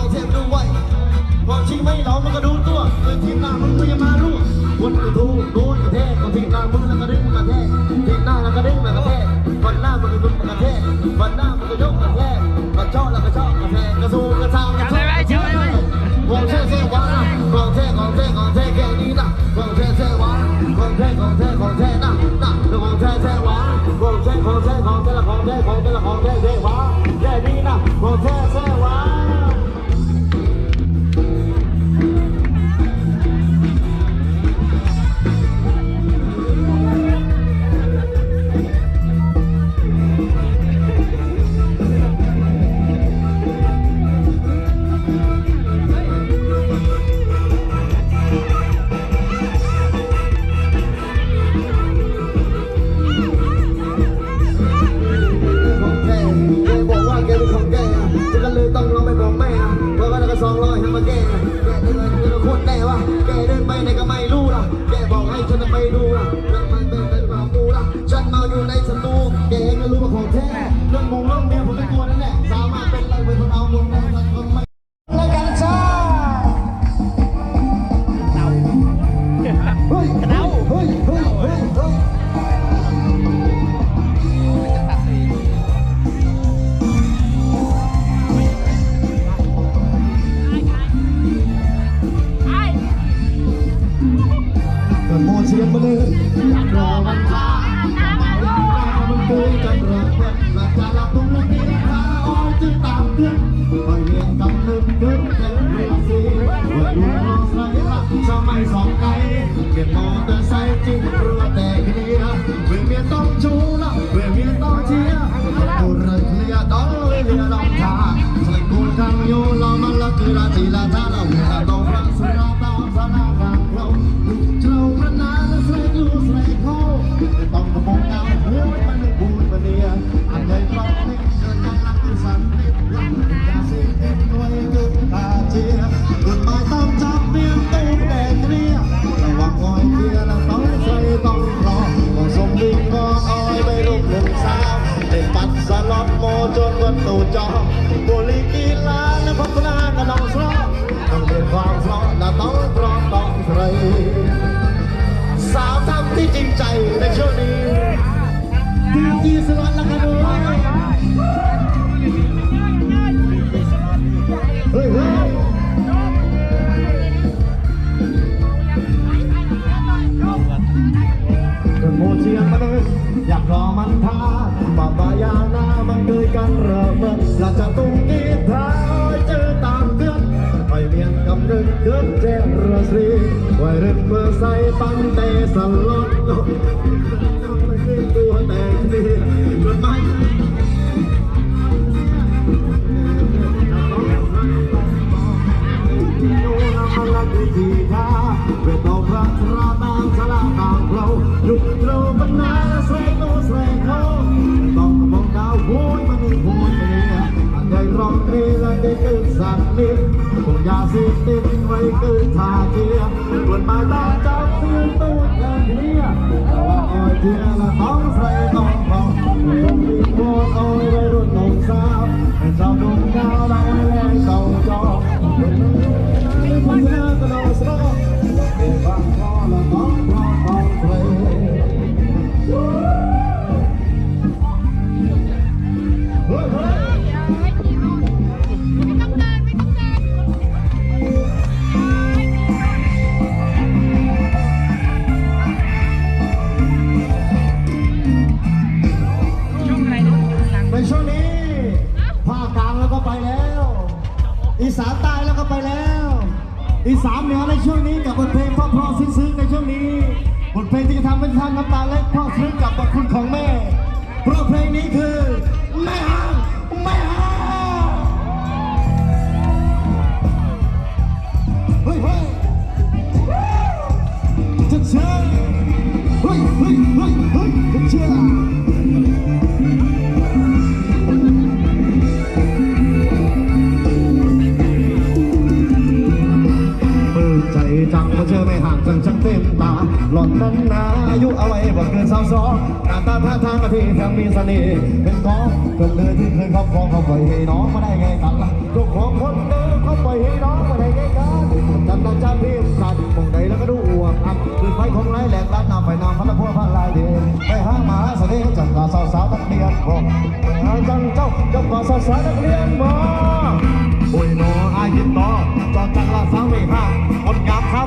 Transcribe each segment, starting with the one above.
องเทพด้วยพอชี้ไม่ร้อมันก็ดูตัวเมื่อทีมหน้ามึงก็ยังมารู้วันก็ดูโดนกระแทกก็ทีมหน้ามึงแล้วก็ดึงกระแทกทีมหน้าแล้วก็ดึงแล้กระแทกวันหน้ามันก็ดุนกระแทกวันหน้ามันก็ยกกระแทกกระชอกแล้วก็ชอกกระแทกกระซูกระซาวกระชอกกระแทกกองเทพเทวาะกองเทพกองเทพกองเทพแกนี้นะกองเทพเทวาะกองเทพกองเทพกองเทพนะนะกองเทพเทวาะกองเทพกองเทพกองเทพละกองเทพกองเทพละกองเทพเทวะแกนี้นะกองเทพเทวาะ แกเนี่เดินคนได้วะแกเดินไปไหนก็ไม่รู้ que ไว้คืนท่าเทียปวนมาตาจับเสียตูดเทียแต่ว่าออยเทียละต้องใส่ต้องพองเรียนดีโคตรอ้อยไว้รุ่นน้องสาวให้ชาวดวงดาวเรา สานใต้แล้วก็ไปแล้ว อีสานเหนือในช่วงนี้กับบทเพลงเพราะๆซึ้งๆในช่วงนี้บทเพลงที่จะทำให้ท่านน้ำตาเล็กเพราะซึ้งกับบทคุณของแม่เพราะเพลงนี้คือ นั้นนาอายุเอาไว้บอกเกินสาวสองหน้าตาท่าทางกะทีแถมมีเสน่ห์เป็นของเกินเลยที่เคยครอบครองเขาปล่อยให้น้องมาได้ไงกันล่ะลูกของคนเดิมเขาปล่อยให้น้องมาได้ไงกันจันทร์จันพิมพ์กันมองใดแล้วก็ดูอ้วกอับคือไฟของไรแหลกด้านหน้าไปนอนพันละพวพันลายเดียวไปหาหมาเสน่ห์จังกาสาวสาวตักเรียนบอกหาจังเจ้าจังกาสาวสาวตักเรียนบอกโอ้ยหนออายคิดต่อจอจังละสาวไม่ห้างคนงามครับ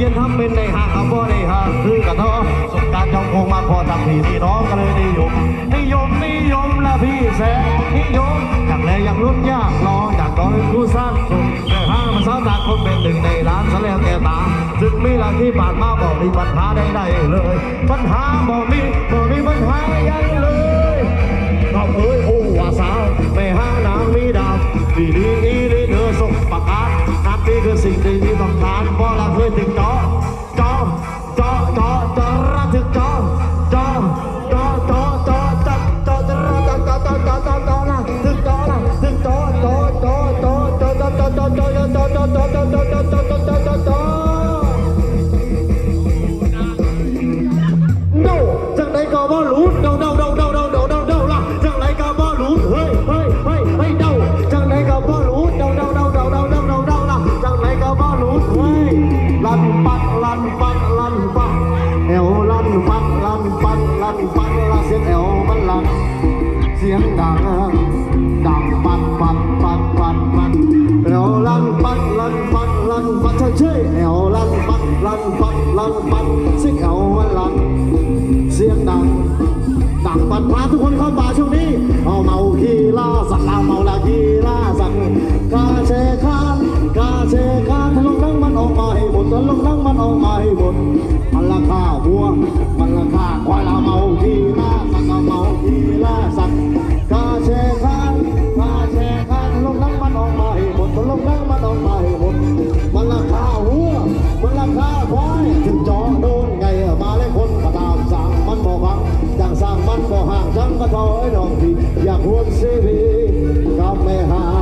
เย็นทำเป็นในหางกับบ่ได้หางคือกะเนาะสงกรารจองคงมาพอทำพี่นี่น้องก็เลยนิยม นิยมนิยมละพี่แสนนิยมอยากแลอยากลุ้นยากลออยากลอนผู้สร้างสุขแต่ห้ามันสาวตาคนเป็นหนึ่งในล้านซะแล้วแกตาถึงมีหลังที่ผ่านมาบอกมีปัญหาใดๆเลย ปัญหาบอกมีบอกมีปัญหาใหญ่เลยเราเอ้ยโอ้ว่าสาวไม่ห้างนางมีดาวดีดีดีดีเธอส่งประกาศนับนี่คือสิ่งที่ที่ต้องการเพราะเราเคยถึง เสียงดังดังปัดปัดปัดปัด ลันปัดลันปัดลันปัดเฉยเฉยเอวลันปัดลันปัดลันปัดเสียงเอวมันลันเสียงดังดังปัดพาทุกคนเข้าป่าช่วงนี้เอาเมาขี่ล่าสัตว์ลาเมาลาขี่ล่าสัตว์กาเชคานกาเชคานทะลุนั่งมันออกมาให้หมดทะลุนั่งมันออกมาให้หมดมันราคาวัวมันราคาควายลาเมาขี่ล่าสัตว์ลาเมาขี่ล่าสัตว์กาเชคาน นั่งมันออกมาให้หมดมันราคาหัวมันราคาควายถึงจอโดนไงมาเลยคนก็ตามสั่งมันบอกฟังจังสั่งมันบอกห่างจังก็ถอยดอกพี่อยากหวนเสวีก็ไม่หา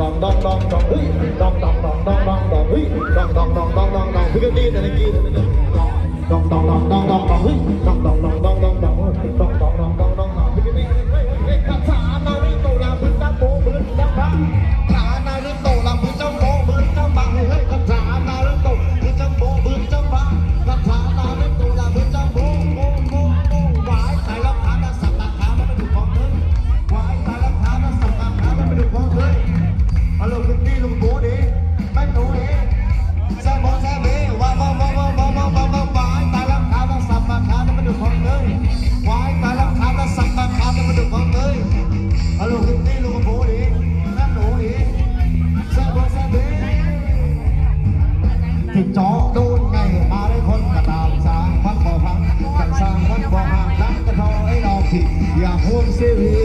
ดองดองดองดองเฮ้ยดองดองดองดองดองดองเฮ้ยดองดองดองดองดองดองพี่ก็ดีแต่ในกีดองดองดองดองดองดองเฮ้ยดองดองดองดองดองดอง se ve.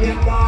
Yeah,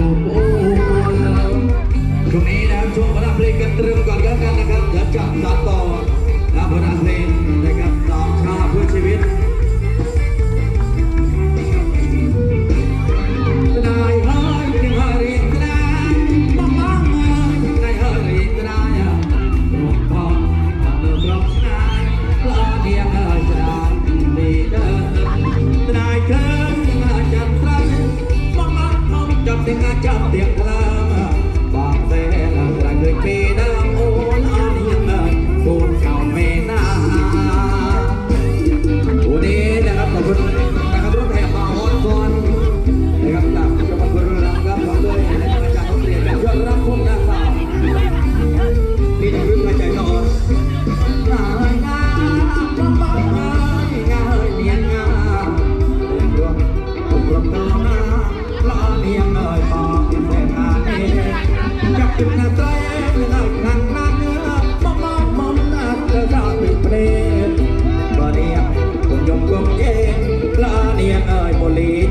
อยู่ตรงนี้นะงพนเพลงกันตรึมก่นแล้วกันนะครับเดี๋ยวจับสานต่อนะพนักเพลงนะรับสามชาเพื่อชีวิต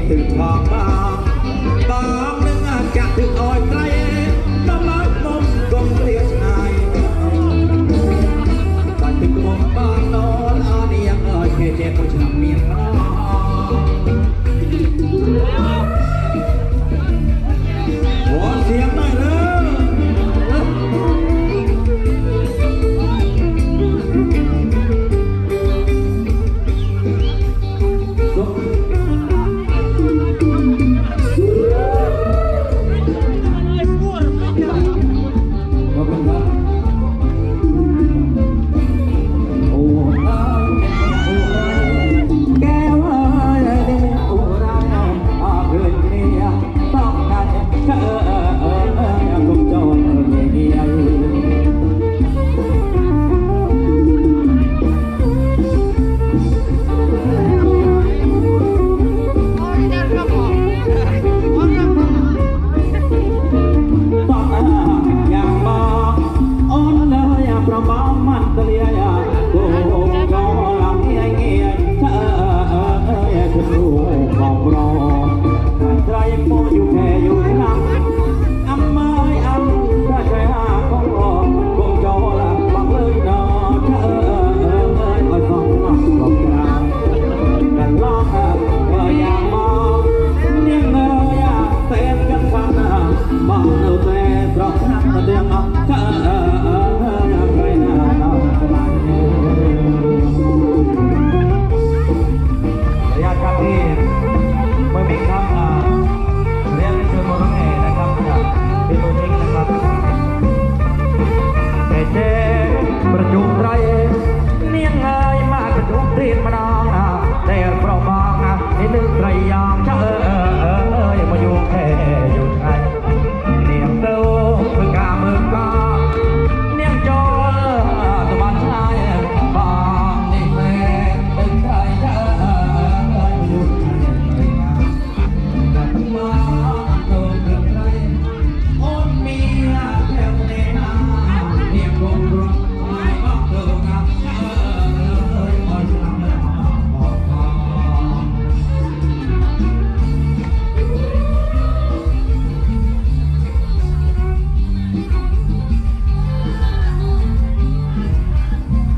ตื่นทองมา